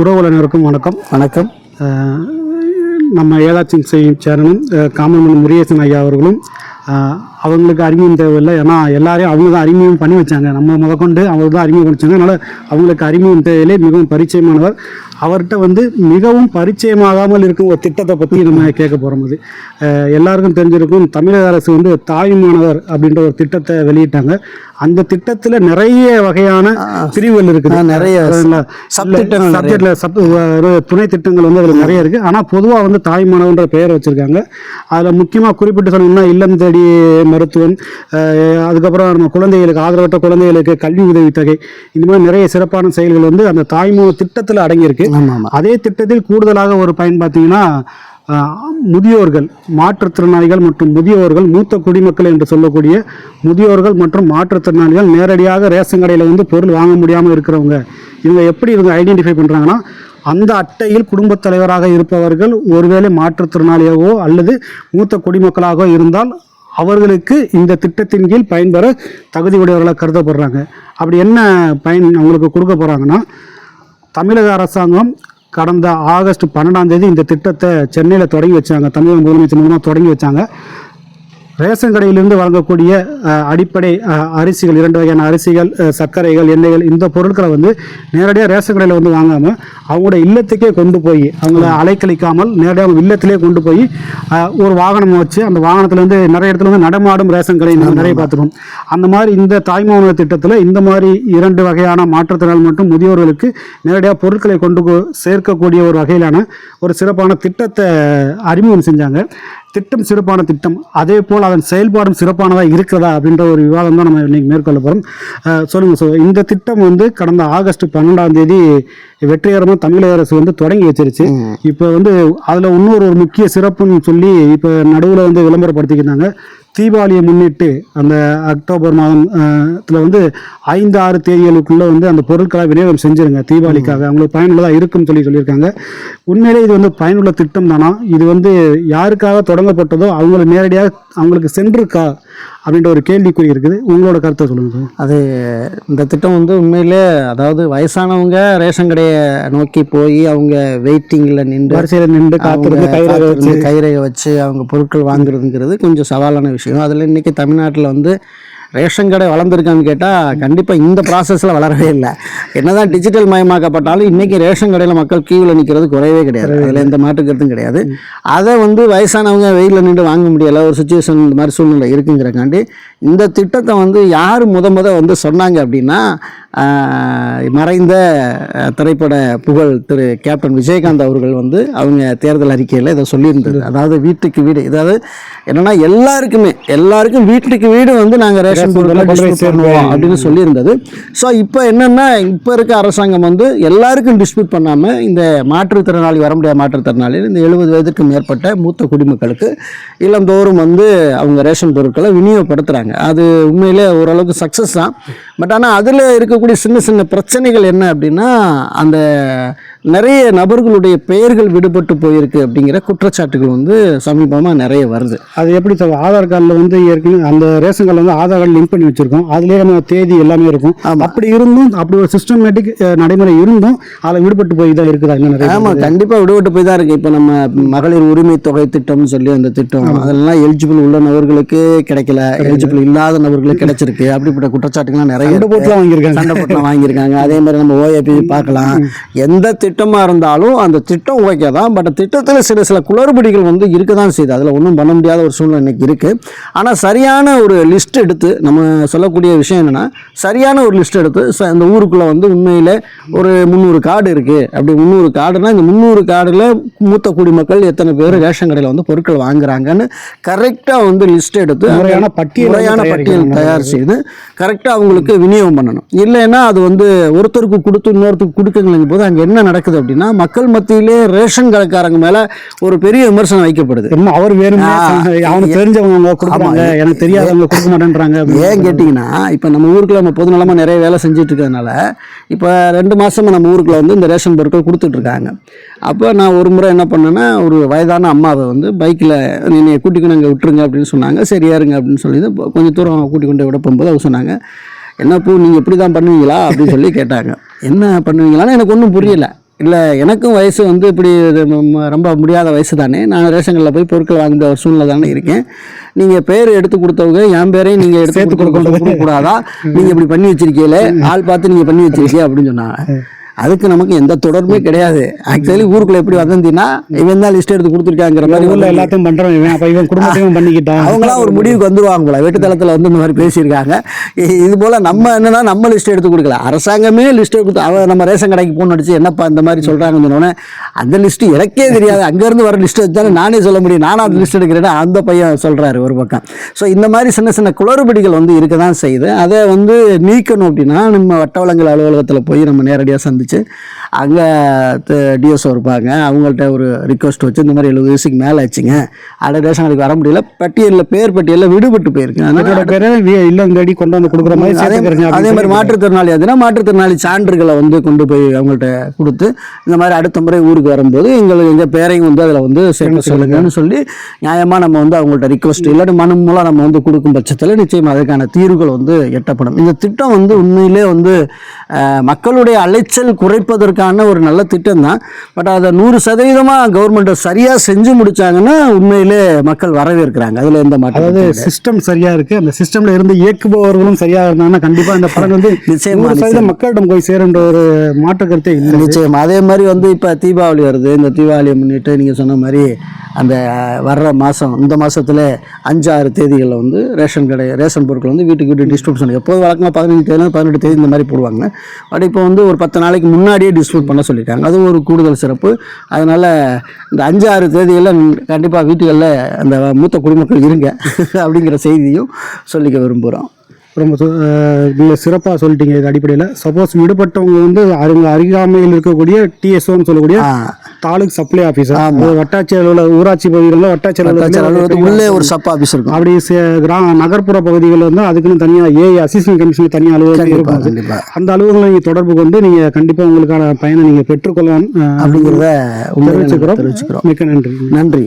உறவுலனருக்கும் வணக்கம். வணக்கம். நம்ம ஏதாச்சும் செய்யும் சேரனும் காமன்மன் காமன்மணி முருகேசன் ஐயா அவர்களும் அவங்களுக்கு அறிமுகம் தேவையில்லை. ஏன்னா எல்லாரையும் அவங்க தான் அறிமுகம் பண்ணி வச்சாங்க. நம்ம முதற்கொண்டு அவங்க தான் அறிமுகம் பண்ணிச்சாங்க. அதனால் அவங்களுக்கு அறிமுகம் தேவையில்லை. மிகவும் பரிச்சயமானவர். அவர்கிட்ட வந்து மிகவும் பரிச்சயமாகாமல் இருக்கும் ஒரு திட்டத்தை பற்றி நம்ம கேட்க போகிறோம் அது. எல்லாருக்கும் தெரிஞ்சிருக்கும். தமிழக அரசு வந்து தாயுமானவர் அப்படின்ற ஒரு திட்டத்தை வெளியிட்டாங்க. அந்த திட்டத்தில் நிறைய வகையான பிரிவுகள் இருக்குது. நிறைய சப்ஜெக்ட்ல சப் துணை திட்டங்கள் வந்து அதில் நிறைய இருக்குது ஆனால் பொதுவாக வந்து தாய்மானவன்ற பெயர் வச்சுருக்காங்க. அதில் முக்கியமாக குறிப்பிட்டு சொல்லணும்னா இல்லம் தேடி மருத்துவம் அதுக்கப்புறம் நம்ம குழந்தைகளுக்கு ஆதரவற்ற குழந்தைகளுக்கு கல்வி உதவித்தொகை. இந்த மாதிரி நிறைய சிறப்பான செயல்கள் வந்து அந்த தாய்மூல திட்டத்தில் அடங்கியிருக்கு. அதே திட்டத்தில் கூடுதலாக ஒரு பயன் பார்த்தீங்கன்னா முதியோர்கள் மாற்றுத்திறனாளிகள் மற்றும் முதியோர்கள் மூத்த குடிமக்கள் என்று சொல்லக்கூடிய முதியோர்கள் மற்றும் மாற்றுத்திறனாளிகள் நேரடியாக ரேஷன் கடையில் வந்து பொருள் வாங்க முடியாமல் இருக்கிறவங்க இவங்க எப்படி இவங்க ஐடென்டிஃபை பண்ணுறாங்கன்னா அந்த அட்டையில் குடும்பத் தலைவராக இருப்பவர்கள் ஒருவேளை மாற்றுத்திறனாளியாகவோ அல்லது மூத்த குடிமக்களாகவோ இருந்தால் அவர்களுக்கு இந்த திட்டத்தின் கீழ் பயன்பெற தகுதி உடையவர்களாக கருதப்படுறாங்க. அப்படி என்ன பயன் அவங்களுக்கு கொடுக்க போகிறாங்கன்னா தமிழக அரசாங்கம் கடந்த ஆகஸ்ட் பன்னெண்டாம் தேதி இந்த திட்டத்தை சென்னையில் தொடங்கி வச்சாங்க. தமிழக முதலமைச்சர் மூலமாக தொடங்கி வச்சாங்க. ரேஷன் கடையிலிருந்து வழங்கக்கூடிய அடிப்படை அரிசிகள் இரண்டு வகையான அரிசிகள் சர்க்கரைகள் எண்ணெய்கள் இந்த பொருட்களை வந்து நேரடியாக ரேஷன் கடையில் வந்து வாங்காமல் அவங்களோட இல்லத்துக்கே கொண்டு போய் அவங்கள அலைக்கழிக்காமல் நேரடியாக அவங்க இல்லத்திலே கொண்டு போய் ஒரு வாகனம் வச்சு அந்த வாகனத்தில் வந்து நிறைய இடத்துல வந்து நடமாடும் ரேஷன் கடை நம்ம நிறைய பார்த்துருவோம் அந்த மாதிரி இந்த தாய்மாமன திட்டத்தில் இந்த மாதிரி இரண்டு வகையான மாற்றுத்திறனாளி மற்றும் முதியோர்களுக்கு நேரடியாக பொருட்களை கொண்டு சேர்க்கக்கூடிய ஒரு வகையிலான ஒரு சிறப்பான திட்டத்தை அறிமுகம் செஞ்சாங்க. திட்டம் சிறப்பான திட்டம் அதே போல் அதன் செயல்பாடும் சிறப்பானதாக இருக்கிறதா அப்படின்ற ஒரு விவாதம் தான் நம்ம இன்னைக்கு மேற்கொள்ள போகிறோம் சொல்லுங்கள் சார் இந்த திட்டம் வந்து கடந்த ஆகஸ்ட் பன்னெண்டாம் தேதி வெற்றிகரமாக தமிழக அரசு வந்து தொடங்கி வச்சிருச்சு. இப்போ வந்து அதில் இன்னொரு ஒரு முக்கிய சிறப்புன்னு சொல்லி இப்போ நடுவில் வந்து விளம்பரப்படுத்திக்கிறாங்க தீபாவளியை முன்னிட்டு அந்த அக்டோபர் மாதம் அஹ், த்துல வந்து ஐந்து ஆறு தேதிகளுக்குள்ளே வந்து அந்த பொருட்களை விநியோகம் செஞ்சிருங்க தீபாவளிக்காக. அவங்களுக்கு பயனுள்ளதாக இருக்குன்னு சொல்லி சொல்லியிருக்காங்க. உண்மையிலே இது வந்து பயனுள்ள திட்டம் தானா? இது வந்து யாருக்காக தொடங்கப்பட்டதோ அவங்களை நேரடியாக அவங்களுக்கு சென்றிருக்கா? அப்படின்ற ஒரு கேள்விக்குறி இருக்குது. உங்களோட கருத்தை சொல்லுங்கள் சார். அது இந்த திட்டம் வந்து உண்மையிலே அதாவது வயசானவங்க ரேஷன் கடையை நோக்கி போய் அவங்க வெயிட்டிங்கில் நின்று வரிசையில் நின்று காத்திருந்து கையில் காத்திருந்து கைரேகை வச்சு அவங்க பொருட்கள் வாங்குறதுங்கிறது கொஞ்சம் சவாலான விஷயம். அதில் இன்னைக்கு தமிழ்நாட்டில் வந்து ரேஷன் கடை வளர்ந்துருக்கான்னு கேட்டால் கண்டிப்பாக இந்த ப்ராசஸில் வளரவே இல்லை. என்னதான் டிஜிட்டல் மயமாக்கப்பட்டாலும் இன்றைக்கி ரேஷன் கடையில் மக்கள் கியூவில் நிற்கிறது குறையவே கிடையாது. அதில் எந்த மாற்று கருத்தும் கிடையாது. அதை வந்து வயசானவங்க வெயிலில் நின்று வாங்க முடியலை. ஒரு சுச்சுவேஷன் இந்த மாதிரி சூழ்நிலை இருக்குங்கிறக்காண்டி இந்த திட்டத்தை வந்து யார் முத முத வந்து சொன்னாங்க அப்படின்னா மறைந்த திரைப்பட புகழ் திரு கேப்டன் விஜயகாந்த் அவர்கள் வந்து அவங்க தேர்தல் அறிக்கையில் இதை சொல்லியிருந்தது. அதாவது வீட்டுக்கு வீடு. அதாவது என்னன்னா எல்லாருக்குமே எல்லாருக்கும் வீட்டுக்கு வீடு வந்து நாங்கள் ரேஷன் கொண்டு போய் distribute பண்ணுவோம். அப்படின்னு சொல்லியிருந்தது. ஸோ இப்போ என்னன்னா இப்போ இருக்க அரசாங்கம் வந்து எல்லாருக்கும் டிஸ்ட்ரிபியூட் பண்ணாமல் இந்த மாற்றுத்திறனாளி வர முடியாத மாற்றுத்திறனாளி இந்த எழுபது வயதுக்கு மேற்பட்ட மூத்த குடிமக்களுக்கு இல்லந்தோறும் வந்து அவங்க ரேஷன் பொருட்களை விநியோகப்படுத்துகிறாங்க அது உண்மையிலே ஓரளவுக்கு சக்ஸஸ் தான். பட் ஆனால் அதில் இருக்கக்கூடிய சின்ன சின்ன பிரச்சனைகள் என்ன அப்படின்னா அந்த நிறைய நபர்களுடைய பெயர்கள் விடுபட்டு போயிருக்கு அப்படிங்கிற குற்றச்சாட்டுகள் வந்து சமீபமாக நிறைய வருது. அது எப்படி சார் ஆதார் கார்டில் வந்து ஏற்கனவே அந்த ரேஷன் கார்டில் வந்து ஆதார் கார்டு லிங்க் பண்ணி வச்சிருக்கோம். அதுலேயே நம்ம தேதி எல்லாமே இருக்கும். அப்படி இருந்தும் அப்படி ஒரு சிஸ்டமேட்டிக் நடைமுறை இருந்தும் அதில் விடுபட்டு போய் தான் இருக்குதா. இன்னும் ஆமாம் கண்டிப்பாக விடுபட்டு போய் தான் இருக்குது இப்போ நம்ம மகளிர் உரிமை தொகை திட்டம்னு சொல்லி அந்த திட்டம் அதெல்லாம் எலிஜிபிள் உள்ள நபர்களுக்கு கிடைக்கல. எலிஜிபிள் இல்லாத நபர்களுக்கு கிடைச்சிருக்கு. அப்படிப்பட்ட குற்றச்சாட்டுகள்லாம் நிறைய ரெண்டு போட்டுலாம் வாங்கியிருக்காங்க. சண்டை போட்டு வாங்கியிருக்காங்க. அதே மாதிரி நம்ம ஓஏபி பார்க்கலாம். எந்த திட்டமாக இருந்தாலும் அந்த திட்டம் ஓகே தான் பட் திட்டத்தில் சில சில குளறுபடிகள் வந்து இருக்க தான் செய்யுது. அதில் ஒன்றும் பண்ண முடியாத ஒரு சூழ்நிலை இன்னைக்கு இருக்குது ஆனால் சரியான ஒரு லிஸ்ட் எடுத்து நம்ம சொல்லக்கூடிய விஷயம் என்னென்னா சரியான ஒரு லிஸ்ட் எடுத்து இந்த ஊருக்குள்ளே வந்து உண்மையில் ஒரு முந்நூறு கார்டு இருக்குது அப்படி முந்நூறு கார்டுனா இந்த முந்நூறு கார்டில் மூத்த குடிமக்கள் எத்தனை பேர் ரேஷன் கடையில் வந்து பொருட்கள் வாங்குறாங்கன்னு கரெக்டாக வந்து லிஸ்ட் எடுத்து முறையான பட்டியல் முறையான பட்டியல். தயார் செய்து கரெக்டாக அவங்களுக்கு விநியோகம் பண்ணணும். இல்லைன்னா அது வந்து ஒருத்தருக்கு கொடுத்து இன்னொருத்தருக்கு கொடுக்குங்கும் போது அங்கே என்ன நடக்குது அப்படின்னா மக்கள் மத்தியிலே ரேஷன் கடைக்காரங்க மேலே ஒரு பெரிய விமர்சனம் வைக்கப்படுது. என்ன அவர் வேணும்னே ஆ, அவனுக்கு தெரிஞ்சவங்க கொடுக்குறாங்க. எனக்கு தெரியாதவங்க கொடுக்க மாட்டேன்றாங்க. ஏன் கேட்டிங்கன்னா இப்போ நம்ம ஊருக்குள்ள நம்ம பொதுநலமாக நிறைய வேலை செஞ்சுட்டு இருக்கிறதுனால இப்போ ரெண்டு மாசமா நம்ம ஊருக்குள்ள வந்து இந்த ரேஷன் பொருட்கள் கொடுத்துட்டு இருக்காங்க. அப்போ நான் ஒரு முறை என்ன பண்ணேன்னா ஒரு வயதான அம்மாவை வந்து பைக்கில் நீ கூட்டிக்கொண்டு அங்கே விட்டுருங்க அப்படின்னு சொன்னாங்க. சரி ஏறுங்க அப்படின்னு சொல்லி கொஞ்சம் தூரம் கூட்டி கொண்டு விட போகும்போது அவங்க சொன்னாங்க என்ன பூ நீங்கள் இப்படி தான் பண்ணுவீங்களா? அப்படின்னு சொல்லி கேட்டாங்க. என்ன பண்ணுவீங்களான்னு எனக்கு ஒன்றும் புரியல. இல்லை எனக்கும் வயசு வந்து இப்படி ரொம்ப முடியாத வயசு தானே. நான் ரேஷன் கடையில் போய் பொருட்கள் வாங்குற ஒரு சூழ்நிலை தானே இருக்கேன். நீங்கள் பேர் எடுத்து கொடுத்தவங்க என் பேரையும் நீங்கள் எடுத்து கொடுக்க கொடுக்கக்கூடாதா. நீங்கள் இப்படி பண்ணி வச்சிருக்கீங்களே ஆள் பார்த்து நீங்கள் பண்ணி வச்சிருக்கீங்க அப்படின்னு சொன்னாங்க. அதுக்கு நமக்கு எந்த தொடர்புமே கிடையாது. ஆக்சுவலி ஊருக்குள்ள எப்படி வதந்தினா இவன் தான் லிஸ்ட் எடுத்து கொடுத்துருக்காங்கிற மாதிரி ஊர்ல எல்லாத்தையும் பண்றோம் இவன். அப்ப இவன் குடும்பத்தையும் பண்ணிக்கிட்டான். அவங்களாம் ஒரு முடிவுக்கு வந்துருவாங்க போல. வெட்டுத்தளத்தில் வந்து இந்த மாதிரி பேசியிருக்காங்க. இது போல நம்ம என்னன்னா நம்ம லிஸ்ட் எடுத்து கொடுக்கல. அரசாங்கமே லிஸ்ட் கொடுத்து அவ நம்ம ரேஷன் கடைக்கு போன் அடிச்சு என்னப்பா இந்த மாதிரி சொல்றாங்கன்னு சொன்னோடனே அந்த லிஸ்ட் எனக்கே தெரியாது. அங்கேருந்து வர லிஸ்ட் வச்சாலும் நானே சொல்ல முடியும். நானும் அந்த லிஸ்ட் எடுக்கிறேன் அந்த பையன் சொல்றாரு ஒரு பக்கம். ஸோ இந்த மாதிரி சின்ன சின்ன குளறுபடிகள் வந்து இருக்க தான் செய்யுது. அதை வந்து நீக்கணும் அப்படின்னா நம்ம வட்ட வழங்கல் அலுவலகத்தில் போய் நம்ம நேரடியாக சந்திச்சு அங்கே டிஎஸ்ஓ இருப்பாங்க. அவங்கள்ட்ட ஒரு ரிக்வஸ்ட் வச்சு இந்த மாதிரி எழுபது வயசுக்கு மேலே ஆச்சுங்க. அட ரேஷன் கடைக்கு வர முடியல. பட்டியலில் பேர் பட்டியலில் விடுபட்டு போயிருக்கு. பேரு தேடி கொண்டு வந்து கொடுக்குற மாதிரி அதே மாதிரி மாற்றுத்திறனாளி அதுனா மாற்றுத்திறனாளி சான்றுகளை வந்து கொண்டு போய் அவங்கள்ட்ட கொடுத்து இந்த மாதிரி அடுத்த முறை ஊருக்கு வரும்போது எங்களுக்கு எங்கள் பேரையும் வந்து அதில் வந்து சேர்க்க சொல்லுங்கன்னு சொல்லி நியாயமாக நம்ம வந்து அவங்கள்ட்ட ரிக்வஸ்ட் இல்லாட்டி மனு மூலம் நம்ம வந்து கொடுக்கும் பட்சத்தில் நிச்சயம் அதுக்கான தீர்வுகள் வந்து எட்டப்படும். இந்த திட்டம் வந்து உண்மையிலே வந்து மக்களுடைய அலைச்சல் குறைப்பதற்கான ஒரு நல்ல திட்டம் தான் பட் அதை நூறு சதவீதமாக கவர்மெண்ட் சரியாக செஞ்சு முடிச்சாங்கன்னா உண்மையிலே மக்கள் வரவேற்கிறாங்க. அதில் எந்த மாற்றம் அதாவது சிஸ்டம் சரியா இருக்கு. அந்த சிஸ்டம்ல இருந்து இயக்குபவர்களும் சரியா இருந்தாங்கன்னா கண்டிப்பா இந்த பலன் வந்து நிச்சயமா, நூறு சதவீதம் மக்களிடம் போய் சேருன்ற ஒரு மாற்று கருத்தே இல்லை. நிச்சயம். அதே மாதிரி வந்து இப்போ தீபாவளி வருது. இந்த தீபாவளியை முன்னிட்டு நீங்கள் சொன்ன மாதிரி அந்த வர்ற மாதம் இந்த மாதத்துல அஞ்சாறு தேதிகளில் வந்து ரேஷன் கடை ரேஷன் பொருட்கள் வந்து வீட்டுக்கு வீட்டு டிஸ்ட்ரிபியூஷன் எப்போது வழக்கமாக பதினஞ்சு தேதி பதினெட்டு தேதி இந்த மாதிரி போடுவாங்க. பட் இப்போ வந்து ஒரு பத்து நாளைக்கு முன்னாடியே டிஸ்ட்ரிபியூட் பண்ண சொல்லியிருக்காங்க அதுவும் ஒரு கூடுதல் சிறப்பு. அதனால் இந்த அஞ்சு ஆறு தேதிகளில் கண்டிப்பாக வீட்டுகளில் அந்த மூத்த குடிமக்கள் இருங்க அப்படிங்கிற செய்தியும் சொல்லிக்க விரும்புகிறோம் ரொம்ப சு- அஹ் நீங்க சிறப்பா சொல்லிட்டீங்க இது அடிப்படையில். சப்போஸ் விடுபட்டவங்க வந்து அவங்க அருகாமையில் இருக்கக்கூடிய டிஎஸ்ஓன்னு சொல்லக்கூடிய தாலுக் சப்ளை ஆஃபீஸர் வட்டாட்சியர் அலுவலக ஊராட்சி பகுதிகளில் வட்டாட்சியர் அலுவலகத்துல அலுவலகத்தில் உள்ளே ஒரு சப் ஆஃபீஸ் இருக்கும் அப்படி கிராம நகர்ப்புற பகுதிகளில் வந்து அதுக்குன்னு தனியாக ஏ அசிஸ்டன்ட் கமிஷன் தனியாக அலுவலகம் இருக்கும். அந்த அலுவலகங்களை நீங்கள் தொடர்பு கொண்டு நீங்கள் கண்டிப்பாக உங்களுக்கான பயனை நீங்கள் பெற்றுக்கொள்ளலாம். அப்படிங்கிறத தெரிவிச்சுக்கிறோம். மிக்க நன்றி. நன்றி